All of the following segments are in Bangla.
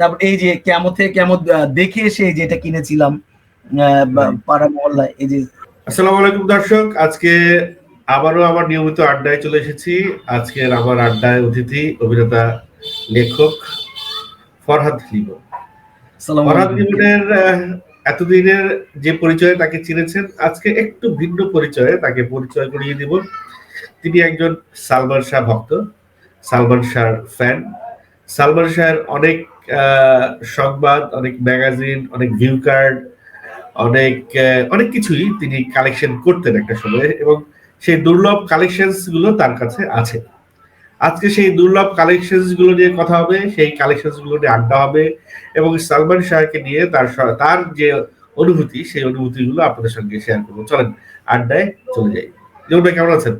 তারপর এই যে কেমন থেকে কেমন দেখে এসে যে এটা কিনেছিলাম পাড়া মহল্লায় এই যে আসসালামু আলাইকুম দর্শক আজকে আবারও আমার নিয়মিত আড্ডায় চলে এসেছি। আজকের আমার আড্ডায় অতিথি অভিনেতা লেখক ফরহাদ ফরহাদ লিমনের আহ, এতদিনের যে পরিচয়ে তাকে চিনেছেন আজকে একটু ভিন্ন পরিচয়ে তাকে পরিচয় করিয়ে দিব। তিনি একজন সালমান শাহ ভক্ত সালমান শাহর ফ্যান সালমান শাহের অনেক সংবাদ, অনেক ম্যাগাজিন অনেক ভিউ কার্ড অনেক অনেক কিছুই তিনি কালেকশন করতেন একটা সময়ে এবং সেই দুর্লভ কালেকশনসগুলো তার কাছে আছে। আজকে সেই দুর্লভ কালেকশনসগুলো নিয়ে কথা হবে, সেই কালেকশনসগুলো নিয়ে আড্ডা হবে এবং সালমান শাহকে নিয়ে তার তার যে অনুভূতি, সেই অনুভূতি গুলো আপনাদের সঙ্গে শেয়ার করব। চলেন, আড্ডায় চলে যাই। যেমন কেমন আছেন?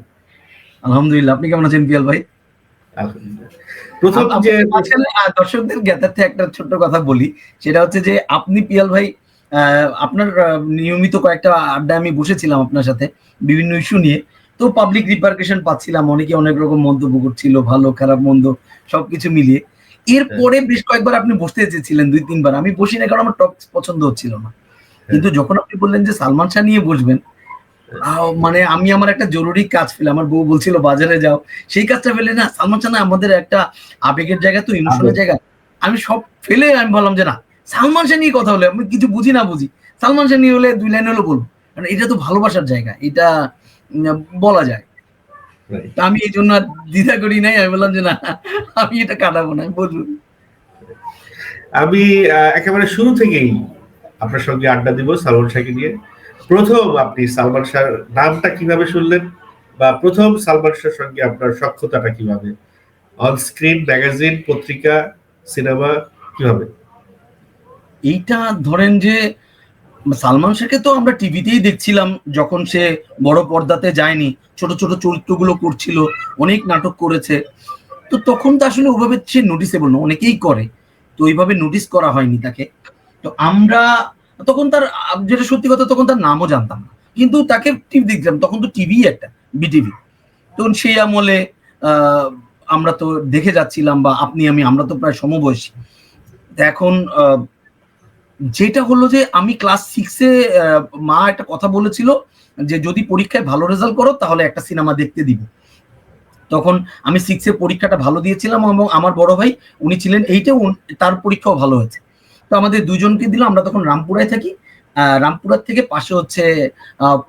আলহামদুলিল্লাহ, আপনি কেমন আছেন পিয়াল ভাই? প্রথম যে দর্শকদের জ্ঞাতার্থে একটা ছোট্ট কথা বলি সেটা হচ্ছে যে আপনি পিয়াল ভাই আপনার নিয়মিত কয়েকটা আড্ডা আমি বসেছিলাম আপনার সাথে বিভিন্ন ইস্যু নিয়ে। তো পাবলিক রিপার্কেশন পাচ্ছিলাম অনেকে অনেক রকম মন্তব্য করছিল ভালো খারাপ মন্দ সবকিছু মিলিয়ে। এরপরে বেশ কয়েকবার আপনি বসতে চেয়েছিলেন দুই তিনবার। আমি বসি না কারণ আমার টক পছন্দ হচ্ছিল না। কিন্তু যখন আপনি বললেন যে সালমান শাহ নিয়ে বসবেন মানে আমি আমার একটা জরুরি কাজ ফেলে আমার বউ বলছিল বাজারে যাও। সেই কাজটা ফেলে না সালমান শাহ না আমাদের একটা আবেগের জায়গা তো ইমোশনের জায়গা। আমি সব ফেলে আমি বললাম যে না সালমান শাহ নিয়ে কথা হলে আমি কিছু বুঝি না বুঝি। সালমান শাহ নিয়ে হলে দুই লাইন হলো বলব কারণ এটা তো ভালোবাসার জায়গা এটা বলা যায়। তা আমি এই জন্য আর দ্বিধা করি নাই আমি বললাম যে না আমি এটা কাটাবো না বলব। আমি একেবারে শুরু থেকেই আপনার সঙ্গে আড্ডা দিব সালমান শাহকে নিয়ে। প্রথম আপনি সালমান শাহর নামটা কীভাবে শুনলেন? বা প্রথম সালমান শাহর সঙ্গে আপনার সক্ষতাটা কীভাবে? অন স্ক্রিন ম্যাগাজিন পত্রিকা সিনেমা কীভাবে? এইটা ধরেন যে, সালমান শাহকে তো আমরা টিভিতেই দেখছিলাম যখন সে বড় পর্দাতে যায়নি, ছোট ছোট চরিত্রগুলো করছিল, অনেক নাটক করেছে। তো তখন তো আসলে ওভাবে সে নোটিসেবল না, অনেকেই করে। তো ওইভাবে নোটিস করা হয়নি তাকে। তো আমরা তখন তার, যেটা সত্যি কথা, তখন তার নামও জানতাম না। কিন্তু তাকে টিভি দেখতাম, তখন তো টিভি একটা বিটিভি তখন সেই আমলে আমরা তো দেখে যাচ্ছিলাম বা আপনি, আমি, আমরা তো প্রায় সমবয়সী। এখন যেটা হলো যে আমি ক্লাস সিক্সে মা একটা কথা বলেছিল যে যদি পরীক্ষায় ভালো রেজাল্ট করো, তাহলে একটা সিনেমা দেখতে দিব। তখন আমি সিক্সে পরীক্ষাটা ভালো দিয়েছিলাম এবং আমার বড় ভাই, উনি ছিলেন, এইটে তার পরীক্ষাও ভালো হয়েছে। তো আমাদের দুজনকে দিল আমরা তখন রামপুরায় থাকি। রামপুরার থেকে পাশে হচ্ছে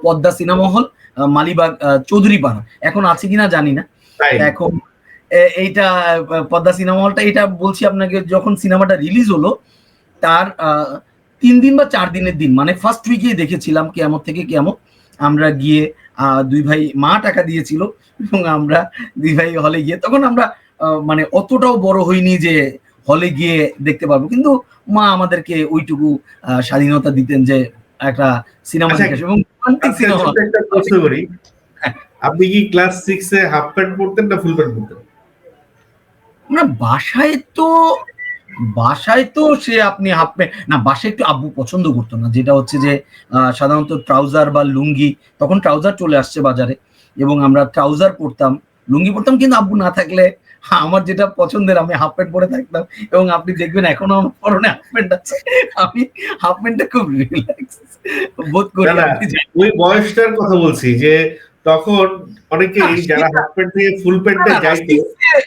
পদ্মা সিনেমা হল মালিবাগ আহ, চৌধুরীপাড়া এখন আছে কিনা জানি না। এখন এইটা পদ্মা সিনেমা হলটা এটা বলছি আপনাকে যখন সিনেমাটা রিলিজ হলো তার তিন দিন বা চার দিনের দিন মানে ফার্স্ট উইকে দেখেছিলাম কেমন থেকে কেমন আমরা গিয়ে আহ, দুই ভাই মা টাকা দিয়েছিল এবং আমরা দুই ভাই হলে গিয়ে তখন আমরা মানে অতটাও বড় হইনি যে হলে গিয়ে দেখতে পারব। কিন্তু মা আমাদেরকে ওইটুকু স্বাধীনতা দিতেন যে একটা সিনেমা আচ্ছা। এবং আচ্ছা, সিনেমা ছোট্ট একটা প্রশ্ন করি। আপনি কি ক্লাস সিক্সে হাফ প্যান্ট পরতেন না ফুল প্যান্ট পরতেন না বাসায় তো বাসায় তো সে আপনি হাফ প্যান্ট না বাসায় একটু আব্বু পছন্দ করতো না। যেটা হচ্ছে যে আহ, সাধারণত ট্রাউজার বা লুঙ্গি তখন ট্রাউজার চলে আসছে বাজারে। এবং আমরা ট্রাউজার পরতাম লুঙ্গি পরতাম কিন্তু আব্বু না থাকলে আমার যেটা পছন্দের আমি হাফ প্যান্ট পরে থাকতাম। এবং আপনি দেখবেন এখনও আমার পরনে হাফ প্যান্ট আছে। আমি হাফ প্যান্টটা খুব রিল্যাক্স বোধ করি। ওই বয়সটার কথা বলছি যে তখন অনেকেই না, যারা হাফ প্যান্ট থেকে ফুল প্যান্টে যাইতো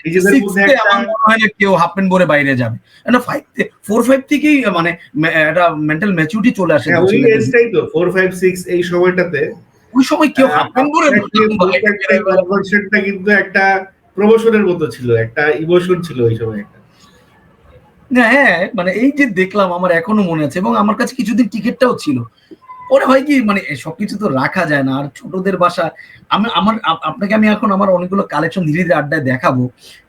নিজেদের মধ্যে একটা মনে হয় না কেউ হাফ প্যান্ট পরে বাইরে যাবে। না ফাইভ ফোর ফাইভ থেকেই মানে একটা মেন্টাল ম্যাচুরিটি চলে আসে হ্যাঁ, ওই এজটাই তো ফোর ফাইভ সিক্স এই সময়টাতে। ওই সময় কেউ হাফ প্যান্ট পরে। কিন্তু একটা প্রমোশনের মতো ছিল, একটা ইমোশন ছিল ওই সময় একটা। হ্যাঁ মানে এই যে দেখলাম আমার এখনও মনে আছে এবং আমার কাছে কিছুদিন টিকিটটাও ছিল। পরে হয় কি মানে সবকিছু তো রাখা যায় না, আর ছোটদের বাসা, আমি, আমার আপনাকে আমি এখন আমার অনেকগুলো কালেকশন ধীরে ধীরে আড্ডায় দেখাবো।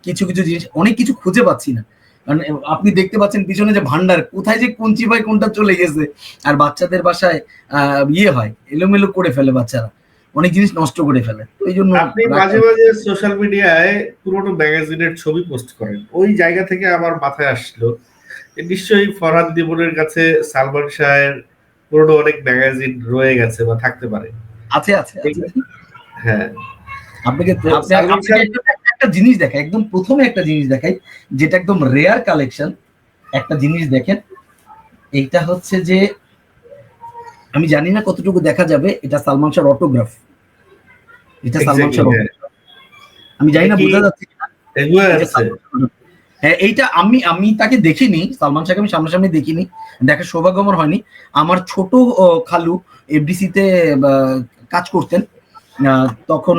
কিছু কিছু জিনিস, অনেক কিছু খুঁজে পাচ্ছি না। কারণ আপনি দেখতে পাচ্ছেন পিছনে যে ভান্ডার, কোথায় যে কুঞ্চি ভাই কোনটা চলে গেছে, আর বাচ্চাদের বাসায় ইয়ে হয়, এলোমেলো করে ফেলে বাচ্চারা। অনেক জিনিস নষ্ট করে ফেলে। তো এই জন্য আপনি মাঝে মাঝে সোশ্যাল মিডিয়ায় পুরোনো ম্যাগাজিনের ছবি পোস্ট করেন। ওই জায়গা থেকে আমার মাথায় আসলো নিশ্চয়ই ফরহাদ দিবনের কাছে সালমান শাহের পুরোনো অনেক ম্যাগাজিন রয়ে গেছে বা থাকতে পারে। আছে আছে। হ্যাঁ। আপনাকে একটা জিনিস দেখাই একদম প্রথমে একটা জিনিস দেখাই যেটা একদম রেয়ার কালেকশন একটা জিনিস দেখেন। এইটা হচ্ছে যে আমি জানি না কতটুকু দেখা যাবে এটা সালমান শাহর অটোগ্রাফ এটা সালমান শাহর আমি জানি না বোঝা যাচ্ছে। হ্যাঁ এইটা আমি আমি তাকে দেখিনি সালমান শাহকে আমি সামনাসামনি দেখিনি দেখার সৌভাগ্য আমার হয়নি। আমার ছোট খালু এফডিসিতে কাজ করতেন। তখন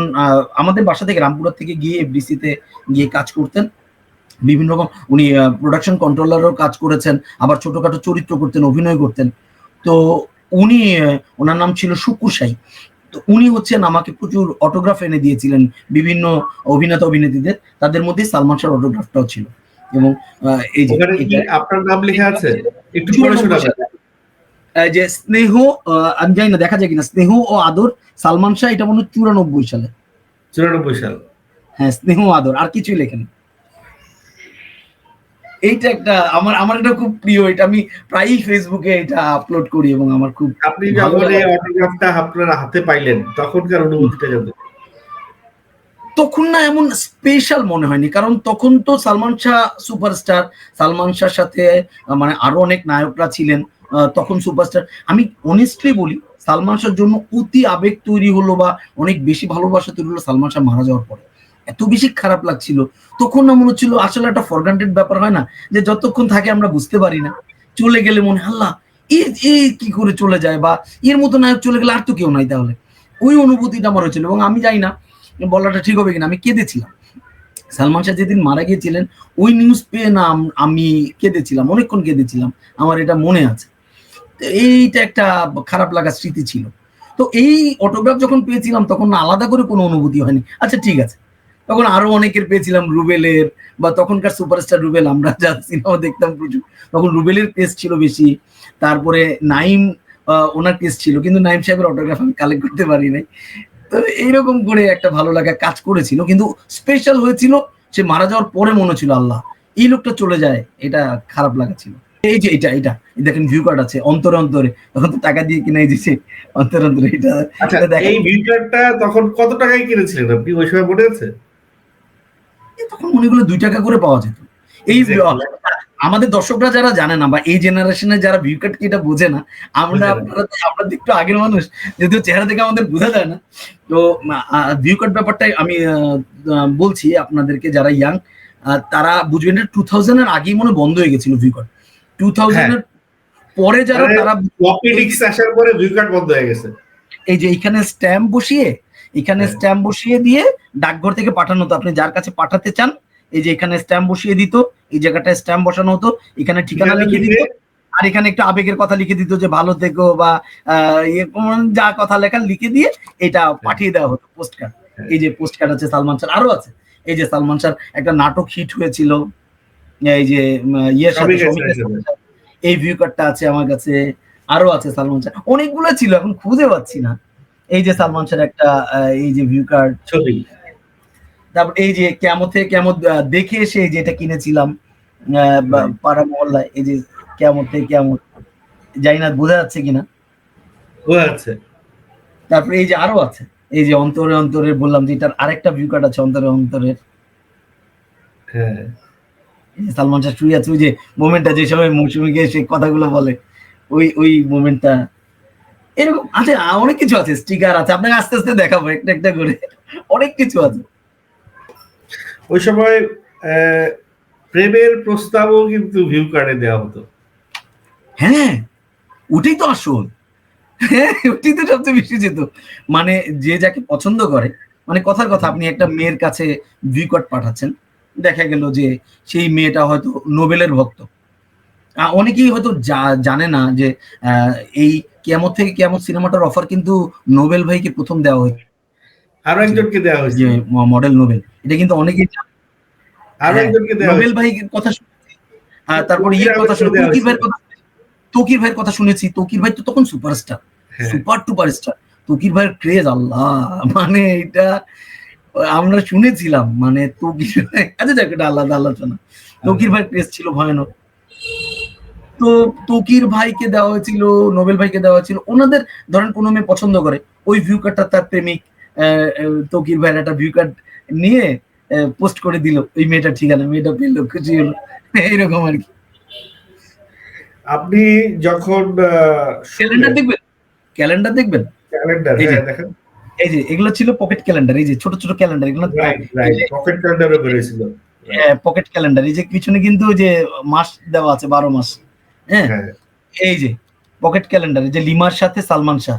আমাদের বাসা থেকে রামপুরা থেকে গিয়ে এফডিসিতে গিয়ে কাজ করতেন। বিভিন্ন রকম উনি প্রোডাকশন কন্ট্রোলারও কাজ করেছেন আবার ছোটখাটো চরিত্র করতেন অভিনয় করতেন। তো উনি ওনার নাম ছিল শুকুর সাই। তো উনি হচ্ছেন আমাকে প্রচুর অটোগ্রাফ এনে দিয়েছিলেন বিভিন্ন অভিনেতা অভিনেত্রীদের। তাদের মধ্যে সালমান শাহর অটোগ্রাফটাও ছিল। এবং এই যে আপনার নাম লেখা আছে? একটু পড়ে শোনাবেন যে স্নেহ আমি জানি না দেখা যায় কিনা। স্নেহ ও আদর সালমান শাহ এটা মনে হয় চুরানব্বই সালে। চুরানব্বই সাল। হ্যাঁ স্নেহ আদর আর কিছুই লেখেন। এইটা একটা আমার আমার এটা খুব প্রিয় এটা আমি প্রায়ই ফেসবুকে এটা আপলোড করি এবং আমার খুব আপনি যখন এই অটোগ্রাফটা আপনার হাতে পাইলেন তখনকার অনুভূতিটা জানতে তখন না এমন স্পেশাল মনে হয়নি কারণ তখন তো সালমান শাহ সুপারস্টার সালমান শাহর সাথে মানে আরও অনেক নায়করা ছিলেন তখন সুপারস্টার আমি অনেস্টলি বলি সালমান শাহর জন্য অতি আবেগ তৈরি হলো বা অনেক বেশি ভালোবাসা তৈরি হলো সালমান শাহ মারা যাওয়ার পরে। এত বেশি খারাপ লাগছিল। তখন না মনে হচ্ছিল আসলে একটা ফরগ্রান্টেড ব্যাপার হয় না, যে যতক্ষণ থাকে আমরা বুঝতে পারি না। চলে গেলে মনে আল্লাহ, এ এ কি করে চলে যায়? বা এর মতো নায়ক চলে গেলে আর তো কেউ নাই তাহলে। ওই অনুভূতিটা আমার হয়েছিল এবং আমি জানি না বলাটা ঠিক হবে কিনা, আমি কেঁদেছিলাম। সালমান শাহ যেদিন মারা গিয়েছিলেন, ওই নিউজ পেয়ে না আমি কেঁদেছিলাম, অনেকক্ষণ কেঁদেছিলাম। আমার এটা মনে আছে। এইটা একটা খারাপ লাগার স্মৃতি ছিল। তো এই অটোগ্রাফ যখন পেয়েছিলাম, তখন আলাদা করে কোনো অনুভূতি হয়নি। আচ্ছা ঠিক আছে। তখন আরও অনেকের পেয়েছিলাম রুবেলের বা তখনকার সুপারস্টার রুবেল আমরা যা সিনেমা দেখতাম প্রচুর। তখন রুবেলের কেস ছিল বেশি তারপরে নাইম ওনার কেস ছিল কিন্তু নাইম সাহেবের অটোগ্রাফ আমি কালেক্ট করতে পারি নাই। তো এইরকম করে একটা ভালো লাগা কাজ করেছিল কিন্তু স্পেশাল হয়েছিল সে মারা যাওয়ার পরে মনে ছিল আল্লাহ এই লোকটা চলে যায় এটা খারাপ লাগা ছিল। এই যে এটা এটা এই দেখেন ভিউ কার্ড আছে অন্তরে অন্তরে তখন তো টাকা দিয়ে কিনে দিয়েছে অন্তরে অন্তরে এটা আচ্ছা এটা দেখেন। এই তখন কত টাকায় কিনেছিলেন আপনি? ওই সময় মনে আছে? তখন মনেগুলো দুই টাকা করে পাওয়া যেত। এই আমাদের দর্শকরা যারা জানে না বা এই জেনারেশনে যারা ভিউ কার্ড কি এটা বোঝে না আমরা আপনারা আমরা একটু আগের মানুষ যদিও চেহারা থেকে আমাদের বোঝা যায় না। তো ভিউ কার্ড ব্যাপারটাই আমি বলছি আপনাদেরকে যারা ইয়াং তারা বুঝবেন টু থাউজেন্ড এর আগেই মনে বন্ধ হয়ে গেছিল ভিউ কার্ড টু থাউজেন্ড এর পরে যারা মানে- তারা আসার পরে বন্ধ হয়ে গেছে। এই যে এখানে স্ট্যাম্প বসিয়ে এখানে হ্যাঁ। স্ট্যাম্প বসিয়ে দিয়ে ডাকঘর থেকে পাঠানো হতো। আপনি যার কাছে পাঠাতে চান এই যে এখানে স্ট্যাম্প বসিয়ে দিত এই জায়গাটায় স্ট্যাম্প বসানো হতো এখানে ঠিকানা লিখে দিত আর এখানে একটু আবেগের কথা লিখে দিত যে ভালো থেকো বা আহ, ইয়ে যা কথা লেখা লিখে দিয়ে এটা পাঠিয়ে দেওয়া হতো পোস্ট কার্ড হ্যাঁ। এই যে পোস্ট কার্ড আছে সালমান শাহ আরও আছে। এই যে সালমান শাহ একটা নাটক হিট হয়েছিল। এই যে ইয়ের সাথে। এই ভিউ কার্ডটা আছে আমার কাছে আরও আছে সালমান শাহ অনেকগুলো ছিল এখন খুঁজে পাচ্ছি না। এই যে সালমান শাহ একটা এই যে ভিউ কার্ড ছবি। তারপর এই যে কেমন থেকে কেমন দেখে এসে এই যে এটা কিনেছিলাম পাড়া মহল্লায় এই যে কেমন থেকে কেমন জানি না বোঝা যাচ্ছে কিনা? ও আছে তারপরে এই যে আরও আছে এই যে অন্তরে অন্তরে বললাম যে এটার আরেকটা ভিউ কার্ড আছে অন্তরে অন্তরের হ্যাঁ। সালমান শাহ শুয়ে আছে ওই যে মোমেন্টটা যে সময় মৌসুমি গিয়ে সেই কথাগুলো বলে ওই ওই মোমেন্টটা এরকম আছে অনেক কিছু আছে স্টিকার আছে আপনাকে আস্তে আস্তে দেখাবো একটা একটা করে। অনেক কিছু আছে। ওই সময় প্রেমের প্রস্তাবও কিন্তু ভিউ কার্ডে দেওয়া হতো। হ্যাঁ ওটাই তো আসল হ্যাঁ ওটাই তো সবচেয়ে বেশি যেত। মানে যে যাকে পছন্দ করে মানে কথার কথা আপনি একটা মেয়ের কাছে ভিউ কার্ড পাঠাচ্ছেন দেখা গেল যে সেই মেয়েটা হয়তো নোবেলের ভক্ত। অনেকেই হয়তো জানে না যে আহ, এই কেমন থেকে কেমন সিনেমাটার অফার কিন্তু নোবেল ভাইকে প্রথম দেওয়া হয়েছে। আরও একজনকে দেওয়া হয়েছে। মডেল নোবেল। এটা কিন্তু অনেকেই আরও হ্যাঁ, একজনকে দেওয়া নোবেল হয়েছে। ভাই কথা আর তারপর ইয়ের কথা শুনে ভাইয়ের তৌকির ভাইয়ের কথা শুনেছি। তৌকির ভাই তো তখন সুপারস্টার হ্যাঁ। সুপার টুপার স্টার তৌকির ভাইয়ের ক্রেজ আল্লাহ। মানে এটা আমরা শুনেছিলাম। মানে তৌকির ভাই আচ্ছা যাক এটা আলাদা আলোচনা। তৌকির ভাইয়ের ক্রেজ ছিল ভয়ানক। তো তৌকির ভাইকে দেওয়া হয়েছিল নোবেল ভাইকে দেওয়া হয়েছিল। ওনাদের ধরেন কোনো মেয়ে পছন্দ করে ওই ভিউ কার্ডটা তার প্রেমিক আহ, ভাইয়ের একটা ভিউ কার্ড নিয়ে পোস্ট করে দিল ওই মেয়েটার ঠিকানা মেয়েটা পেল খুশি হলো। এইরকম আর কি। আপনি যখন ক্যালেন্ডার দেখবেন? ক্যালেন্ডার দেখবেন? ক্যালেন্ডার এই যে- হ্যাঁ দেখেন। এই যে এগুলো ছিল পকেট ক্যালেন্ডার এই যে ছোট ছোট ক্যালেন্ডার এগুলো পকেট ক্যালেন্ডারও বেরিয়েছিল। পকেট ক্যালেন্ডার এই যে পিছনে কিন্তু যে মাস দেওয়া আছে বারো মাস। হ্যাঁ? এই যে পকেট ক্যালেন্ডার এই যে লিমার সাথে সালমান শাহ।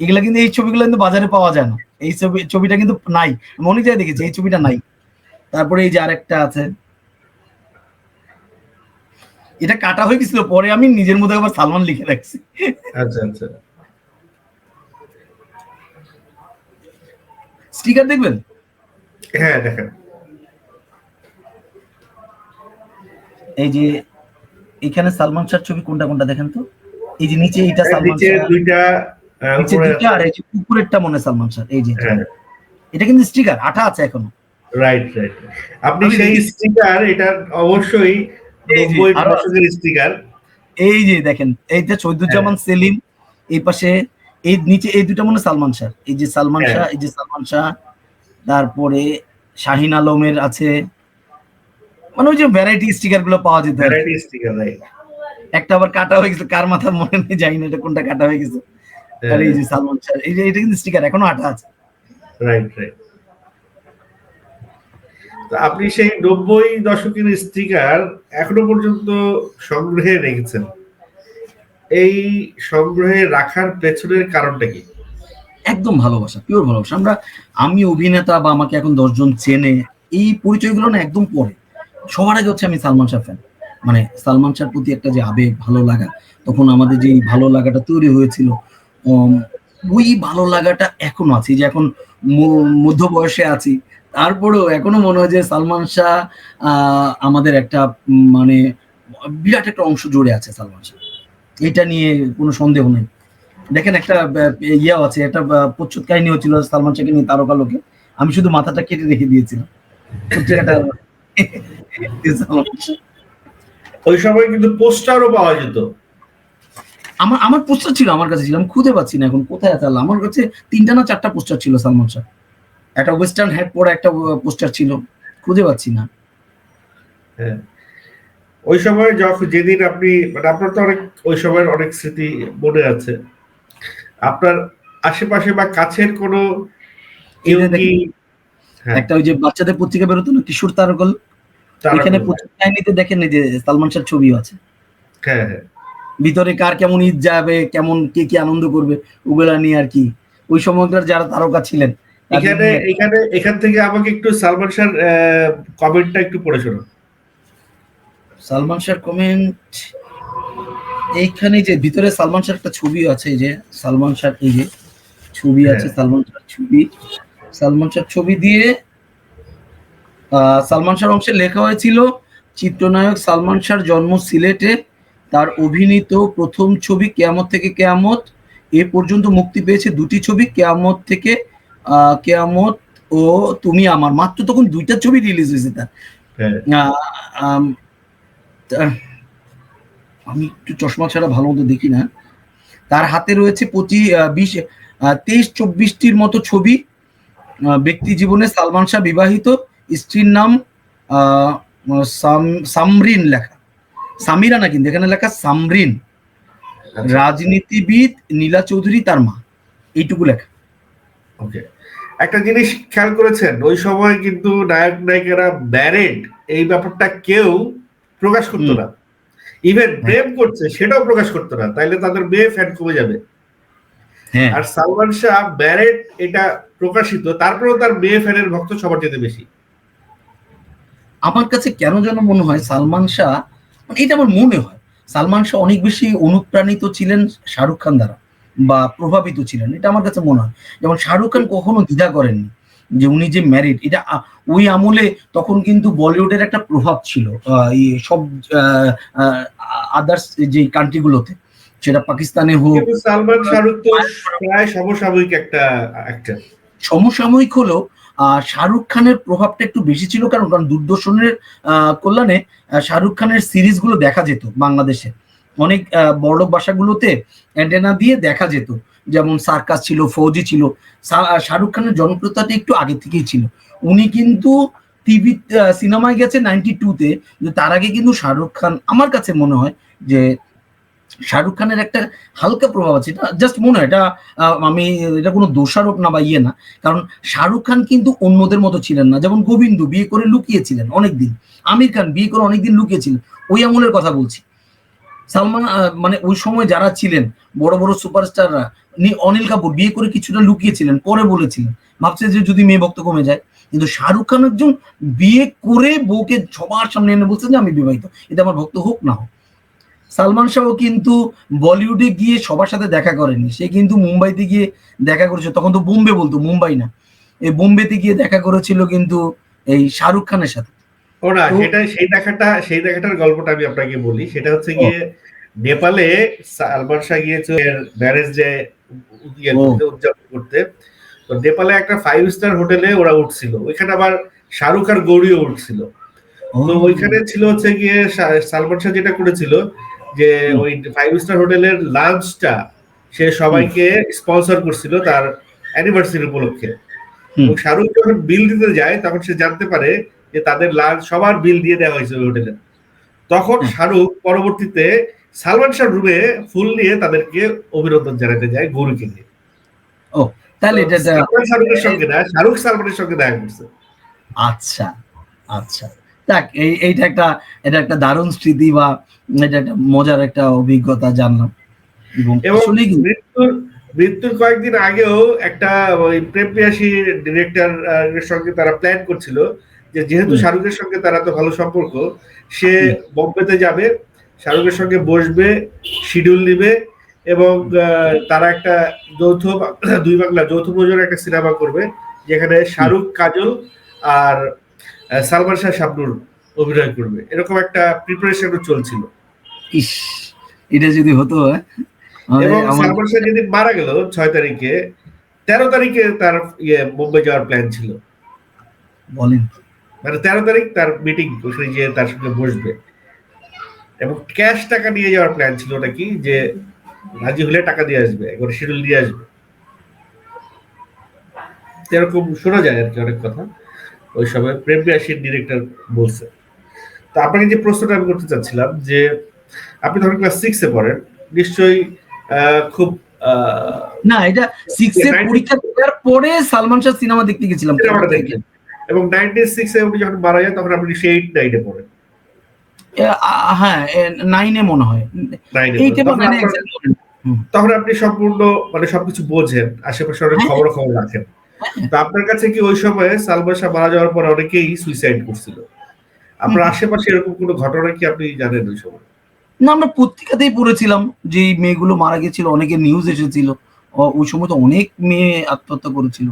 এগুলা কিন্তু এই ছবিগুলো কিন্তু বাজারে পাওয়া যায় না। এই ছবি ছবিটা কিন্তু নাই। আমি অনেক জায়গায় দেখেছি এই ছবিটা নাই। তারপরে এই যে আরেকটা আছে। এটা কাটা হয়ে গেছিল পরে আমি নিজের মধ্যে আবার সালমান লিখে রাখছি। আচ্ছা আচ্ছা। স্টিকার দেখবেন? হ্যাঁ দেখেন। এই যে এখানে সালমান শাহ ছবি কোনটা কোনটা দেখেন তো? এই যে নিচে এইটা সালমান শাহ। দুইটা নিচে দুইটা আর এই যে উপরেরটা মনে সালমান শাহ। এই যে এটা। হ্যাঁ। কিন্তু স্টিকার আঠা আছে এখনও। রাইট রাইট আপনি সেই স্টিকার এটা অবশ্যই এই স্টিকার। এই যে দেখেন এইটা চৈদুজ্জামান হ্যাঁ। সেলিম এই পাশে এই নিচে এই দুটো মনে সালমান শাহ। এই যে সালমান হ্যাঁ। শাহ এই যে সালমান শাহ তারপরে শাহিন আলমের আছে মানে ওই যে ভ্যারাইটি স্টিকারগুলো পাওয়া যেত ভ্যারাইটি স্টিকার রাইট একটা আবার কাটা হয়ে গেছে কার মাথা মনে নেই জানি না এটা কোনটা কাটা হয়ে গেছে। আর এই যে সালমান শাহ এই যে এটা কিন্তু স্টিকার এখনও আঠা আছে। রাইট রাইট আপনি সেই নব্বই দশকের স্টিকার এখনও পর্যন্ত সংগ্রহে রেখেছেন। এই সংগ্রহে রাখার পেছনের কারণটা কি? একদম ভালোবাসা পিওর ভালোবাসা। আমরা আমি অভিনেতা বা আমাকে এখন দশজন চেনে এই পরিচয়গুলো না একদম পরে। সবার আগে হচ্ছে আমি সালমান শাহ ফ্যান মানে সালমান শাহর প্রতি একটা যে আবেগ ভালো লাগা তখন আমাদের যে ভালো লাগাটা তৈরি হয়েছিল ওই ভালো লাগাটা এখনও আছে। যে এখন মধ্য বয়সে আছি তারপরেও এখনও মনে হয় যে সালমান শাহ আমাদের একটা মানে বিরাট একটা অংশ জুড়ে আছে সালমান শাহ। এটা নিয়ে কোনো সন্দেহ নেই। দেখেন একটা আহ, ইয়ে আছে একটা প্রচ্ছদ কাহিনী হচ্ছিল সালমান শাহকে নিয়ে তারকা লোকে আমি শুধু মাথাটা কেটে রেখে দিয়েছিলাম। ওই সময় কিন্তু পোস্টারও পাওয়া যেত। আমার আমার পোস্টার ছিল আমার কাছে ছিল। আমি খুঁজে পাচ্ছি না এখন কোথায় আছে আমার কাছে তিনটা না চারটা পোস্টার ছিল সালমান শাহ একটা ওয়েস্টার্ন হ্যাট পরা একটা পোস্টার ছিল। খুঁজে পাচ্ছি না। হ্যাঁ। ওই সময় যখন যেদিন আপনি মানে আপনার তো অনেক ওই সময়ের অনেক স্মৃতি মনে আছে। আপনার আশেপাশে বা কাছের কোনো হ্যাঁ, একটা ওই যে বাচ্চাদের পত্রিকা বেরোতো না কিশোর তারকল তারা এখানে প্রচুর কাহিনীতে দেখেন যে সালমান শাহর ছবিও আছে। হ্যাঁ হ্যাঁ। ভিতরে কার কেমন ঈদ যাবে কেমন কে কি আনন্দ করবে ওগুলা নিয়ে আর কি। ওই সময়কার যারা তারকা ছিলেন এখানে এখানে এখান থেকে আমাকে একটু সালমান শাহর কমেন্টটা একটু পড়ে শোনো সালমান শাহর কমেন্ট এইখানে যে ভিতরে সালমান শাহর একটা ছবি আছে এই যে সালমান শাহর এই যে ছবি আছে হ্যাঁ। সালমান শাহর ছবি। সালমান শাহর ছবি দিয়ে সালমান শাহর অংশে লেখা হয়েছিল চিত্রনায়ক সালমান শাহর জন্ম সিলেটে। তার অভিনীত প্রথম ছবি কেয়ামত থেকে কেয়ামত। এ পর্যন্ত মুক্তি পেয়েছে দুটি ছবি কেয়ামত থেকে কেয়ামত ও তুমি আমার। মাত্র তখন দুইটা ছবি রিলিজ হয়েছে তার। হ্যাঁ। আম, একটু চশমা ছাড়া ভালো মতো দেখি না। তার হাতে রয়েছে পঁচিশ বিশ তেইশ চব্বিশটির মতো ছবি। ব্যক্তি জীবনে সালমান শাহ বিবাহিত। স্ত্রীর নাম সামরিন লেখা। সামিরা না কিন্তু এখানে লেখা সামরিন। রাজনীতিবিদ নীলা চৌধুরী তার মা। এইটুকু লেখা। ওকে। একটা জিনিস খেয়াল করেছেন ওই সময় কিন্তু নায়ক নায়িকারা ব্যারেড এই ব্যাপারটা কেউ প্রকাশ করতো না। ইভেন প্রেম করছে সেটাও প্রকাশ করতো না। তাইলে তাদের মেয়ে ফ্যান কমে যাবে। হ্যাঁ। আর সালমান শাহ ব্যারেট এটা প্রকাশিত তারপরেও তার মেয়ে ফ্যানের ভক্ত সবার চেয়ে বেশি। আমার কাছে কেন যেন মনে হয় সালমান শাহ মানে এটা আমার মনে হয় সালমান শাহ অনেক বেশি অনুপ্রাণিত ছিলেন শাহরুখ খান দ্বারা বা প্রভাবিত ছিলেন এটা আমার কাছে মনে হয়। যেমন শাহরুখ খান কখনো দ্বিধা করেননি যে উনি যে ম্যারিড এটা ওই আমলে তখন কিন্তু বলিউডের একটা প্রভাব ছিল সব আদার্স যে কান্ট্রিগুলোতে সেটা পাকিস্তানে হোক। সালমান শাহরুখ তো প্রায় সমসাময়িক একটা সমসাময়িক হলেও শাহরুখ খানের প্রভাবটা একটু বেশি ছিল কারণ কারণ দূরদর্শনের কল্যাণে শাহরুখ খানের সিরিজগুলো দেখা যেত বাংলাদেশে। অনেক বড়লোক বাসাগুলোতে অ্যান্টেনা দিয়ে দেখা যেত। যেমন সার্কাস ছিল, ফৌজি ছিল। শাহরুখ খানের জনপ্রিয়তাটা একটু আগে থেকেই ছিল। উনি কিন্তু টিভি সিনেমায় গেছে নাইনটি টুতে তার আগে কিন্তু শাহরুখ খান, আমার কাছে মনে হয় যে শাহরুখ খানের একটা হালকা প্রভাব আছে, এটা জাস্ট মনে হয়, এটা আমি, এটা কোনো দোষারোপ না বা ইয়ে না। কারণ শাহরুখ খান কিন্তু অন্যদের মতো ছিলেন না। যেমন গোবিন্দ বিয়ে করে লুকিয়েছিলেন অনেকদিন। আমির খান বিয়ে করে অনেকদিন লুকিয়েছিলেন। ওই আমলের কথা বলছি। সালমান মানে ওই সময় যারা ছিলেন, বড় বড় সুপারস্টাররা অনিল কাপুর বিয়ে করে কিছুটা লুকিয়েছিলেন, পরে বলেছিলেন। ভাবছে যে যদি মেয়ে ভক্ত কমে যায়। কিন্তু শাহরুখ খান একজন বিয়ে করে বউকে সবার সামনে এনে বলছেন যে আমি বিবাহিত। এটা আমার ভক্ত হোক না হোক। সালমান শাহ কিন্তু বলিউডে গিয়ে সবার সাথে দেখা করেনি। সে কিন্তু মুম্বাইতে গিয়ে দেখা করেছে তখন তো বোম্বে বলতো মুম্বাই না। এই বোম্বেতে গিয়ে দেখা করেছিল কিন্তু এই শাহরুখ খানের সাথে। ও না তো- সেটা সেই দেখাটা সেই দেখাটার গল্পটা আমি আপনাকে বলি। সেটা হচ্ছে গিয়ে নেপালে সালমান শাহ গিয়েছে ম্যারেজ ডে ইয়ে উদযাপন করতে। তো নেপালে একটা ফাইভ স্টার হোটেলে ওরা উঠছিল। ওইখানে আবার শাহরুখ আর গৌরীও উঠছিল। তো ওইখানে ছিল হচ্ছে গিয়ে সালমান শাহ যেটা করেছিল যে ওই ফাইভ স্টার হোটেলের লাঞ্চটা সে সবাইকে স্পন্সর করছিল তার অ্যানিভার্সারি উপলক্ষে। শাহরুখ যখন বিল দিতে যায় তখন সে জানতে পারে যে তাদের লাঞ্চ সবার বিল দিয়ে দেওয়া হয়েছে ওই হোটেলে তখন শাহরুখ পরবর্তীতে সালমান শাহ রুমে ফুল নিয়ে তাদেরকে অভিনন্দন জানাতে যায় গৌরীকে নিয়ে। তাহলে এটা শাহরুখের সঙ্গে না শাহরুখ সালমানের সঙ্গে দেখা করছে। আচ্ছা আচ্ছা। দেখ এই এইটা একটা এটা একটা দারুণ স্মৃতি বা এটা একটা মজার একটা অভিজ্ঞতা জানলাম। এবং মৃত্যুর মৃত্যুর কয়েকদিন আগেও একটা ওই প্রেম পিয়াসী ডিরেক্টর এর সঙ্গে তারা প্ল্যান করছিল যে যেহেতু শাহরুখের সঙ্গে তারা তো ভালো সম্পর্ক সে। বোম্বেতে যাবে শাহরুখের সঙ্গে বসবে শিডিউল নিবে এবং তারা একটা যৌথ দুই বাংলা যৌথ প্রযোজনা একটা সিনেমা করবে যেখানে শাহরুখ কাজল আর সালমান শাহ শাবনুর অভিনয় করবে। এরকম একটা প্রিপারেশন চলছিল। ইস এটা যদি হতো হ্যাঁ? এবং সালমান শাহ যেদিন মারা গেল ছয় তারিখে তেরো তারিখে তার ইয়ে মুম্বাই যাওয়ার প্ল্যান ছিল। বলেন। মানে তেরো তারিখ তার মিটিং ওখানে গিয়ে তার সঙ্গে বসবে। এবং ক্যাশ টাকা নিয়ে যাওয়ার প্ল্যান ছিল নাকি যে রাজি হলে টাকা দিয়ে আসবে একবার শিডিউল দিয়ে আসবে। এরকম শোনা যায় আর কি অনেক কথা। ওই সময় প্রেম পিয়াসীর ডিরেক্টর বলছে। তো আপনাকে যে প্রশ্নটা আমি করতে চাচ্ছিলাম যে আপনি ধরেন ক্লাস সিক্সে পড়েন নিশ্চয়ই খুব না এটা পরীক্ষা দেওয়ার পরে সালমান শাহ সিনেমা দেখতে গেছিলাম। এবং নাইনটিন সিক্সে উনি যখন মারা যায় তখন আপনি সেই নাইনে পড়েন। হ্যাঁ নাইনে মনে হয়। তখন মনে। তখন আপনি সম্পূর্ণ মানে সবকিছু বোঝেন আশেপাশে অনেক হ্যাঁ। খবর খবর রাখেন। তো আপনার কাছে কি ওই সময় সালমান শাহ মারা যাওয়ার পর অনেকেই সুইসাইড করছিল? আপনার আশেপাশে এরকম কোনো ঘটনা কি আপনি জানেন ওই সময়? না আমরা পত্রিকাতেই পড়েছিলাম যে মেয়েগুলো মারা গেছিল অনেকে নিউজ এসেছিল। ওই সময় তো অনেক মেয়ে আত্মহত্যা করেছিল।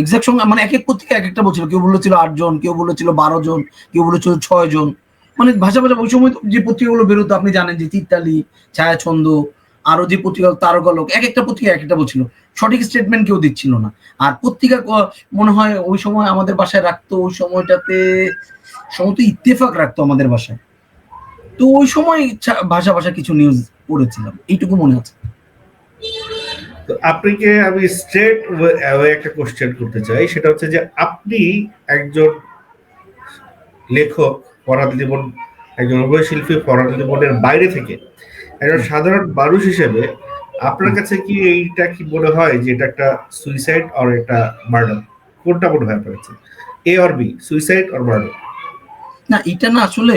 এক্সাক্ট সঙ্গে মানে এক এক পত্রিকা এক একটা বলছিল। কেউ বলেছিল আটজন কেউ বলেছিল বারো জন কেউ বলেছিল ছয় জন। মানে ভাষা ভাষা ওই সময় তো যে পত্রিকাগুলো বেরোতো আপনি জানেন যে চিত্তালি ছায়াছন্দ আরও যে পত্রিকা তারকালোক এক একটা পত্রিকা এক একটা বলছিল। সঠিক স্টেটমেন্ট কেউ দিচ্ছিল না। আর পত্রিকা মনে হয় ওই সময় আমাদের বাসায় রাখতো, ওই সময়টাতে সম্ভবত ইত্তেফাক রাখতো আমাদের বাসায়। তো ওই সময় ভাষা ভাষা কিছু নিউজ পড়েছিলাম। এইটুকু মনে আছে। আপনাকে আমি স্ট্রেট একটা কোশ্চেন করতে চাই। সেটা হচ্ছে যে আপনি একজন লেখক ফরহাদ লিমন, একজন অভিনয় শিল্পী ফরহাদ লিমনের বাইরে থেকে একজন সাধারণ মানুষ হিসেবে আপনার কাছে কি এইটা কি মনে হয় যে এটা একটা সুইসাইড আর একটা মার্ডার কোনটা মনে হয় আপনার কাছে? এ আর বি সুইসাইড আর মার্ডার না, এটা না আসলে